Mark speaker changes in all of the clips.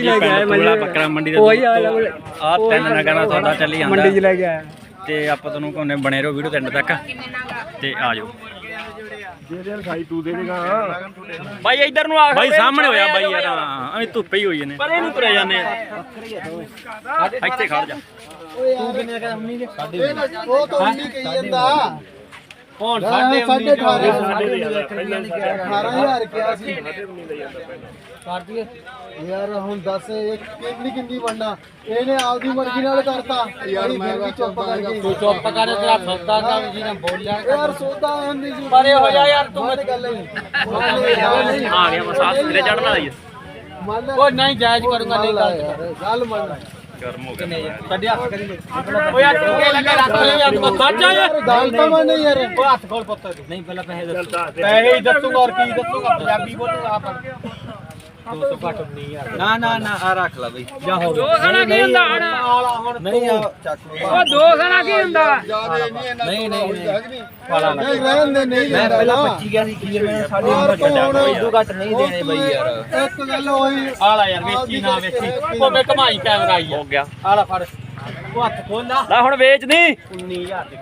Speaker 1: ਉਹੀ ਲੈ ਕੇ ਆਇਆ
Speaker 2: ਪੂਰਾ ਬੱਕਰਾ ਮੰਡੀ ਦਾ
Speaker 1: ਉਹੀ ਆ
Speaker 2: ਤਿੰਨ ਨਗਾਂ ਦਾ ਸੌਦਾ ਚੱਲੀ ਜਾਂਦਾ।
Speaker 1: ਮੰਡੀ 'ਚ ਲੈ ਕੇ ਆਇਆ।
Speaker 2: ਤੇ ਆਪਾਂ ਤੁਹਾਨੂੰ ਕੋਨੇ ਬਣੇ ਰਹੋ ਵੀਡੀਓ ਦੇ ਐਂਡ ਤੱਕ। ਤੇ ਆ ਜਾਓ।
Speaker 3: ਜਿਹੜੇ ਲਿਖਾਈ ਤੂੰ ਦੇ ਦੇਗਾ
Speaker 2: ਬਾਈ ਇੱਧਰ ਨੂੰ ਆ ਬਾਈ ਸਾਹਮਣੇ ਹੋਇਆ ਬਾਈ ਯਾਰ। ਐ ਧੁੱਪੇ ਹੀ ਹੋਈ ਨੇ ਪਰ ਇਹਨੂੰ ਤੁਰੇ ਜਾਂਦੇ ਆ। ਇੱਥੇ ਖੜ ਜਾ।
Speaker 1: ਤੂੰ ਕਿੰਨੇ ਦਾ ਮੰਮੀ ਦੇ?
Speaker 4: ਉਹ ਤਾਂ ਕਹੀ ਜਾਂਦਾ।
Speaker 1: ਹੁਣ ਸਾਡੇ
Speaker 4: 18 18000 ਕਿਹਾ ਸੀ।
Speaker 1: ਕਰ ਦਈਏ।
Speaker 4: ਯਾਰ ਹੁਣ ਦੱਸ ਇਹ ਕਿੰਨੀ ਕਿੰਨੀ ਬਣਨਾ? ਇਹਨੇ ਆਪਦੀ ਮਰਜ਼ੀ ਨਾਲ ਕਰਤਾ। ਯਾਰ ਮੈਂ ਵੀ ਚੁੱਪ ਕਰ ਗਈ
Speaker 1: ਤੂੰ ਚੁੱਪ ਕਰ ਤੇਰਾ ਸੌਦਾ ਦਾ ਵੀ ਜਿਹਨੇ ਬੋਲਿਆ
Speaker 4: ਯਾਰ ਸੋਦਾ ਹੁੰਦੀ ਸੀ
Speaker 1: ਪਰੇ ਹੋ ਜਾ ਯਾਰ ਤੂੰ।
Speaker 4: ਮੰਨ ਗੱਲ ਨਹੀਂ
Speaker 2: ਆ ਗਿਆ ਆ ਸਿਰੇ ਚੜਨ ਵਾਲਾ ਹੀ ਆ।
Speaker 4: ਮੰਨ
Speaker 1: ਉਹ ਨਹੀਂ ਜਾਇਜ਼ ਕਰੂੰਗਾ ਨਹੀਂ ਗੱਲ
Speaker 4: ਮੰਨ
Speaker 2: ਗਰਮ ਹੋ ਗਿਆ
Speaker 1: ਕੱਢਿਆ ਹੱਥ ਕਰੀ ਓਏ ਯਾਰ ਚੁੱਕੇ ਲੱਗਾ ਰੱਖ ਲੈ ਯਾਰ ਤੂੰ ਖੜ ਜਾ ਯਾਰ
Speaker 4: ਯਾਰ ਗੱਲ ਤਾਂ ਮੰਨ ਯਾਰ
Speaker 1: ਉਹ ਹੱਥ ਖੋਲ ਪੁੱਤ ਤੂੰ ਨਹੀਂ ਪਹਿਲਾਂ ਪੈਸੇ ਦੱਸ ਪੈਸੇ ਹੀ ਦੱਸੂਗਾ ਔਰ ਕੀ ਦੱਸੂਗਾ ਪੰਜਾਬੀ ਬੋਲੂਗਾ ਆਪ 200 ਘੱਟ ਨਹੀਂ ਯਾਰ ਨਾ ਨਾ ਨਾ ਆ ਰੱਖ ਲੈ ਬਈ। ਜਾ ਹੋ ਗਿਆ। ਦੋ ਕੀ ਹੁੰਦਾ ਹੁਣ ਨਹੀਂ ਆ ਚੱਕ ਉਹ ਦੋ ਸਣਾ ਕੀ ਹੁੰਦਾ? ਨਹੀਂ ਨਹੀਂ ਨਹੀਂ ਵਾਲਾ ਨਾ
Speaker 4: ਨਹੀਂ? ਰਹਿਣ ਦੇ ਨਹੀਂ
Speaker 1: ਮੈਂ ਪਹਿਲਾਂ
Speaker 4: ਨਾ।
Speaker 1: 25 ਗਿਆ ਸੀ ਕੀ ਮੇਰੇ ਸਾਡੇ
Speaker 4: ਤੂੰ ਹੁਣ
Speaker 1: ਉਦੋਂ ਘੱਟ ਨਹੀਂ ਦੇਣੇ ਬਈ ਯਾਰ।
Speaker 4: ਇੱਕ ਗੱਲ ਹੋਈ।
Speaker 1: ਆਲਾ ਯਾਰ ਵੇਚੀ ਨਾ ਵੇਚੀ। ਉਹ ਮੈਂ ਕਮਾਈ ਕੈਮਰਾ ਆਈ
Speaker 2: ਹੋ ਗਿਆ।
Speaker 1: ਆਲਾ ਫੜ। ਉਹ ਹੱਥ ਖੋਲ ਲਾ।
Speaker 2: ਲੈ ਹੁਣ ਵੇਚ ਦੀ
Speaker 1: 19000 ਦੇ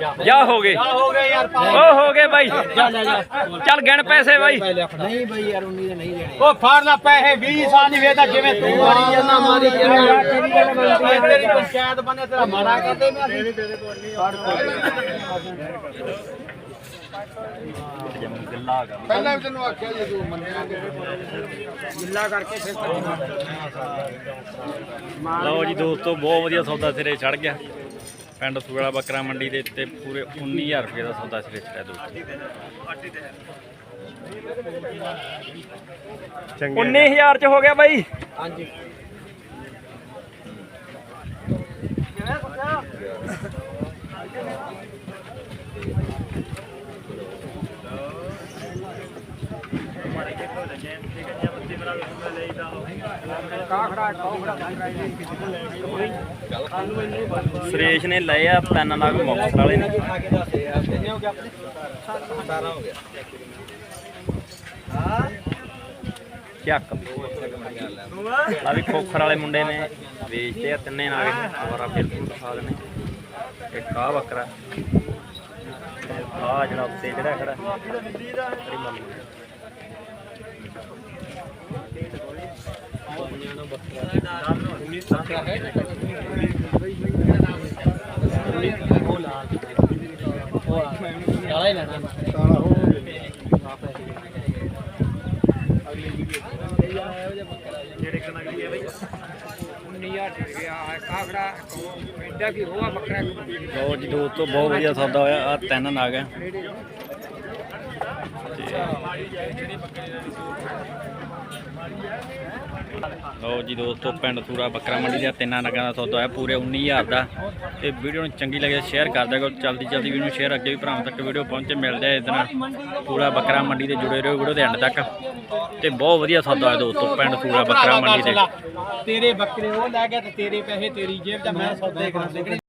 Speaker 1: ਜਾ
Speaker 2: ਜਾ ਹੋ ਗਏ।
Speaker 1: ਜਾ ਹੋ ਗਏ ਯਾਰ ਪਾ।
Speaker 2: ਓ ਹੋ ਗਏ ਬਾਈ।
Speaker 1: ਜਾ ਜਾ ਜਾ।
Speaker 2: ਚੱਲ ਗਿਣ ਪੈਸੇ ਬਾਈ।
Speaker 1: ਨਹੀਂ ਬਈ ਯਾਰ 19 ਦੇ ਨਹੀਂ ਦੇਣੇ। ਉਹ ਫੜ ਲੈ ਪੈਸੇ 20 ਸਾਲ ਨਹੀਂ ਵੇਦਾ ਜਿਵੇਂ ਤੂੰ ਮਾਰੀ ਜਾਂਦਾ। ਮਾਰੀ ਜਾਂਦਾ ਤੇਰੀ ਗੱਲ ਬਣਦੀ ਹੈ ਤੇਰੀ ਪੰਚਾਇਤ ਬਣੇ ਤੇਰਾ ਮਾਰਾ ਕਰਦੇ ਮੈਂ ਅਸੀਂ।
Speaker 4: ਪਹਿਲਾਂ ਵੀ ਤੈਨੂੰ ਆਖਿਆ ਜੇ ਤੂੰ ਮੰਨਿਆ
Speaker 2: ਲਓ ਜੀ ਦੋਸਤੋ ਬਹੁਤ ਵਧੀਆ ਸੌਦਾ ਸਿਰੇ ਚੜ ਗਿਆ। ਪਿੰਡ ਸੁਗੜਾ ਬੱਕਰਾ ਮੰਡੀ ਦੇ ਉੱਤੇ ਪੂਰੇ 19000 ਰੁਪਏ ਦਾ ਸੌਦਾ ਸਿਰੇ ਚੜਿਆ ਦੋਸਤੋ। 19000 ਚ ਹੋ ਗਿਆ ਬਾਈ।
Speaker 1: ਹਾਂਜੀ।
Speaker 2: ਸੁਰੇਸ਼ ਨੇ ਲਏ ਆ ਤਿੰਨ ਨਗ ਮੁਕਤ ਵਾਲੇ ਨੇ।
Speaker 1: ਕਿੰਨੇ ਹੋ ਗਿਆ ਆਪਣੇ 17 ਹੋ ਗਿਆ
Speaker 2: ਚੱਕ। ਆ ਵੀ ਖੋਖਰ ਵਾਲੇ ਮੁੰਡੇ ਨੇ ਵੇਚਦੇ ਆ ਤਿੰਨੇ ਨਾਗ ਦੁਬਾਰਾ ਫਿਰ ਤੁਹਾਨੂੰ ਦਿਖਾ ਦਿੰਨੇ ਇੱਕ ਆ ਬੱਕਰਾ। ਆ ਜਿਹੜਾ ਉੱਤੇ ਜਿਹੜਾ ਖੜਾ। ਤੇਰੀ ਮੰਮੀ
Speaker 1: ਕਾਲਾ
Speaker 2: ਜੀ ਦੋਸਤੋ ਬਹੁਤ ਵਧੀਆ ਸੌਦਾ ਹੋਇਆ। ਆ ਤਿੰਨ ਨਾਗ ਆ। ਲਓ ਜੀ ਦੋਸਤੋ, ਪਿੰਡ ਸੂਰਾ ਬੱਕਰਾ ਮੰਡੀ ਦੇ ਤਿੰਨਾਂ ਨਗਾਂ ਦਾ ਸੌਦਾ ਹੋਇਆ ਪੂਰੇ 19000 ਦਾ। ਤੇ ਵੀਡੀਓ ਨੂੰ ਚੰਗੀ ਲੱਗੇ ਸ਼ੇਅਰ ਕਰ ਦਿਆ ਕਰੋ, ਜਲਦੀ ਜਲਦੀ ਵੀਡੀਓ ਸ਼ੇਅਰ ਅੱਗੇ ਵੀ ਭਰਾਵਾਂ ਤੱਕ ਵੀਡੀਓ ਪਹੁੰਚੇ, ਮਿਲਦੇ ਆ ਇਦਾਂ ਪੂਰਾ ਬੱਕਰਾ ਮੰਡੀ ਦੇ ਜੁੜੇ ਰਹੋ ਵੀਡੀਓ ਦੇ ਐਂਡ ਤੱਕ। ਤੇ ਬਹੁਤ ਵਧੀਆ ਸੌਦਾ ਹੈ ਦੋਸਤੋ, ਪਿੰਡ ਸੂਰਾ ਬੱਕਰਾ ਮੰਡੀ ਦੇ।
Speaker 1: ਤੇਰੇ ਬੱਕਰੇ ਉਹ ਲੈ ਗਿਆ ਤੇ ਤੇਰੇ ਪੈਸੇ ਤੇਰੀ ਜੇਬ ਚ ਮੈਂ ਸੌਦੇ ਕਰਾਂਦੇ